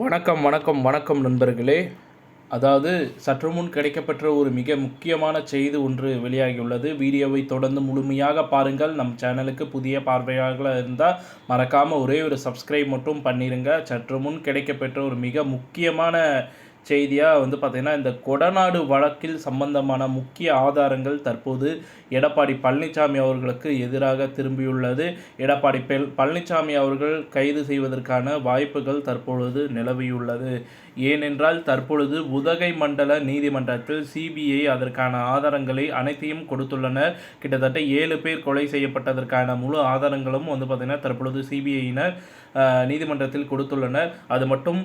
வணக்கம் வணக்கம் வணக்கம் நண்பர்களே. அதாவது சற்று முன் கிடைக்கப்பெற்ற ஒரு மிக முக்கியமான செய்தி ஒன்று வெளியாகியுள்ளது. வீடியோவை தொடர்ந்து முழுமையாக பாருங்கள். நம் சேனலுக்கு புதிய பார்வையாளர்களாக இருந்தால் மறக்காமல் ஒரே ஒரு சப்ஸ்கிரைப் மட்டும் பண்ணிடுங்க சற்று முன் கிடைக்கப்பெற்ற ஒரு மிக முக்கியமான செய்தியாக வந்து பார்த்திங்கன்னா இந்த கொடநாடு வழக்கில் சம்பந்தமான முக்கிய ஆதாரங்கள் தற்போது எடப்பாடி பழனிசாமி அவர்களுக்கு எதிராக திரும்பியுள்ளது. எடப்பாடி பழனிசாமி அவர்கள் கைது செய்வதற்கான வாய்ப்புகள் தற்பொழுது நிலவியுள்ளது. ஏனென்றால் தற்பொழுது உதகை மண்டல நீதிமன்றத்தில் சிபிஐ அதற்கான ஆதாரங்களை அனைத்தையும் கொடுத்துள்ளனர். கிட்டத்தட்ட ஏழு பேர் கொலை செய்யப்பட்டதற்கான முழு ஆதாரங்களும் வந்து பார்த்திங்கன்னா தற்பொழுது சிபிஐயினர் நீதிமன்றத்தில் கொடுத்துள்ளனர். அது மட்டும்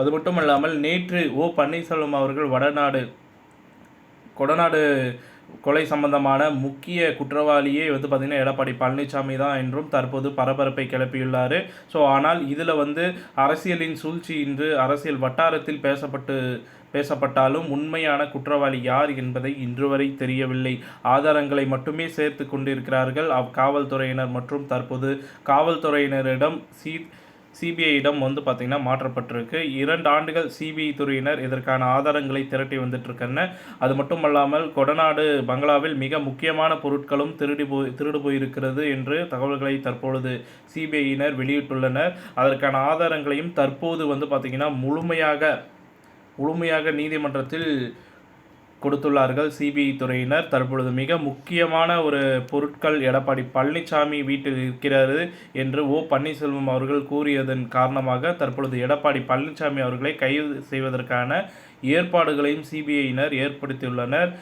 அது மட்டுமல்லாமல் நேற்று ஓ பன்னீர்செல்வம் அவர்கள் வடநாடு கொடநாடு கொலை சம்பந்தமான முக்கிய குற்றவாளியே வந்து பார்த்திங்கன்னா எடப்பாடி பழனிசாமி தான் என்றும் தற்போது பரபரப்பை கிளப்பியுள்ளார். ஸோ ஆனால் இதில் வந்து அரசியலின் சூழ்ச்சி இன்று அரசியல் வட்டாரத்தில் பேசப்பட்டு பேசப்பட்டாலும் உண்மையான குற்றவாளி யார் என்பதை இன்று வரை தெரியவில்லை. ஆதாரங்களை மட்டுமே சேர்த்து கொண்டிருக்கிறார்கள். அவ் காவல்துறையினர் மற்றும் தற்போது காவல்துறையினரிடம் சீ சிபிஐயிடம் வந்து பார்த்திங்கன்னா மாற்றப்பட்டிருக்கு. இரண்டு ஆண்டுகள் சிபிஐ துறையினர் இதற்கான ஆதாரங்களை திரட்டி வந்துட்டுருக்கன்னு. அது மட்டும் அல்லாமல் கொடநாடு பங்களாவில் மிக முக்கியமான பொருட்களும் திருடி போய் திருடு போயிருக்கிறது என்று தகவல்களை தற்பொழுது சிபிஐயினர் வெளியிட்டுள்ளனர். அதற்கான ஆதாரங்களையும் தற்போது வந்து பார்த்திங்கன்னா முழுமையாக முழுமையாக நீதிமன்றத்தில் கொடுத்துள்ளார்கள். சிபிஐ துறையினர் தற்பொழுது மிக முக்கியமான ஒரு பொருட்கள் எடப்பாடி பழனிசாமி வீட்டில் இருக்கிறது என்று ஓ பன்னீர்செல்வம் அவர்கள் கூறியதன் காரணமாக தற்பொழுது எடப்பாடி பழனிசாமி அவர்களை கைது செய்வதற்கான ஏற்பாடுகளையும் சிபிஐயினர் ஏற்படுத்தியுள்ளனர்.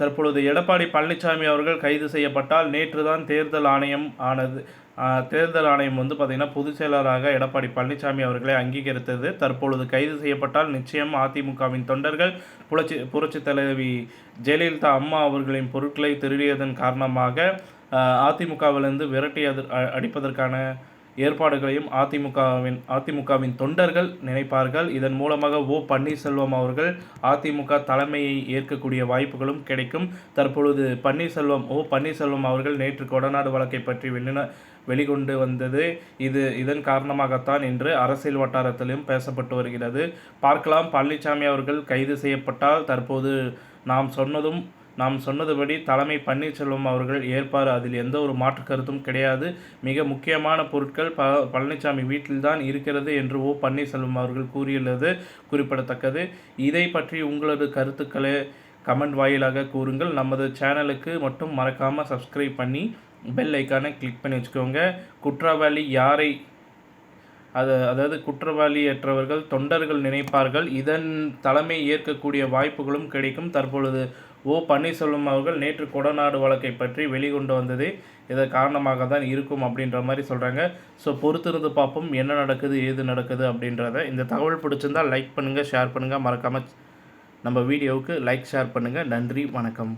தற்பொழுது எடப்பாடி பழனிசாமி அவர்கள் கைது செய்யப்பட்டால் நேற்று தான் தேர்தல் ஆணையம் ஆனது தேர்தல் ஆணையம் வந்து பார்த்திங்கன்னா பொதுச் செயலராக எடப்பாடி பழனிசாமி அவர்களை அங்கீகரித்தது. தற்பொழுது கைது செய்யப்பட்டால் நிச்சயம் அதிமுகவின் தொண்டர்கள் புரட்சி புரட்சி தலைவி ஜெயலலிதா அம்மா அவர்களின் பொருட்களை திருடியதன் காரணமாக அதிமுகவிலிருந்து விரட்டி அடிப்பதற்கான ஏற்பாடுகளையும் அதிமுகவின் அதிமுகவின் தொண்டர்கள் நினைப்பார்கள். இதன் மூலமாக ஓ. பன்னீர்செல்வம் அவர்கள் அதிமுக தலைமையை ஏற்கக்கூடிய வாய்ப்புகளும் கிடைக்கும். தற்பொழுது பன்னீர்செல்வம் ஓ. பன்னீர்செல்வம் அவர்கள் நேற்று கொடநாடு வழக்கை பற்றி வெளின வெளிக்கொண்டு வந்தது. இது இதன் காரணமாகத்தான் என்று அரசியல் வட்டாரத்திலும் பேசப்பட்டு வருகிறது. பார்க்கலாம் பழனிசாமி அவர்கள் கைது செய்யப்பட்டால் தற்போது நாம் சொன்னதும் நாம் சொன்னதுபடி தலைமை பன்னீர்செல்வம் அவர்கள் ஏற்பார் அதில் எந்த ஒரு மாற்று கருத்தும் கிடையாது. மிக முக்கியமான பொருட்கள் ப பழனிசாமி வீட்டில்தான் இருக்கிறது என்று ஓ. பன்னீர்செல்வம் அவர்கள் கூறியுள்ளது குறிப்பிடத்தக்கது. இதை பற்றி உங்களது கருத்துக்களை கமெண்ட் வாயிலாக கூறுங்கள். நமது சேனலுக்கு மட்டும் மறக்காமல் சப்ஸ்கிரைப் பண்ணி பெல் ஐக்கானை கிளிக் பண்ணி வச்சுக்கோங்க. குற்றவாளி யாரை அது அதாவது குற்றவாளியற்றவர்கள் தொண்டர்கள் நினைப்பார்கள். இதன் தலைமை ஏற்கக்கூடிய வாய்ப்புகளும் கிடைக்கும். தற்பொழுது ஓ. பன்னீர்செல்வம் அவர்கள் நேற்று கொடநாடு வழக்கை பற்றி வெளிக்கொண்டு வந்தது. இதன் காரணமாக தான் இருக்கும் அப்படின்ற மாதிரி சொல்கிறாங்க ஸோ பொறுத்திருந்து பார்ப்போம். என்ன நடக்குது ஏது நடக்குது அப்படின்றத. இந்த தகவல் பிடிச்சிருந்தால் லைக் பண்ணுங்கள் ஷேர் பண்ணுங்கள் மறக்காமல் நம்ம வீடியோவுக்கு லைக் ஷேர் பண்ணுங்கள் நன்றி வணக்கம்.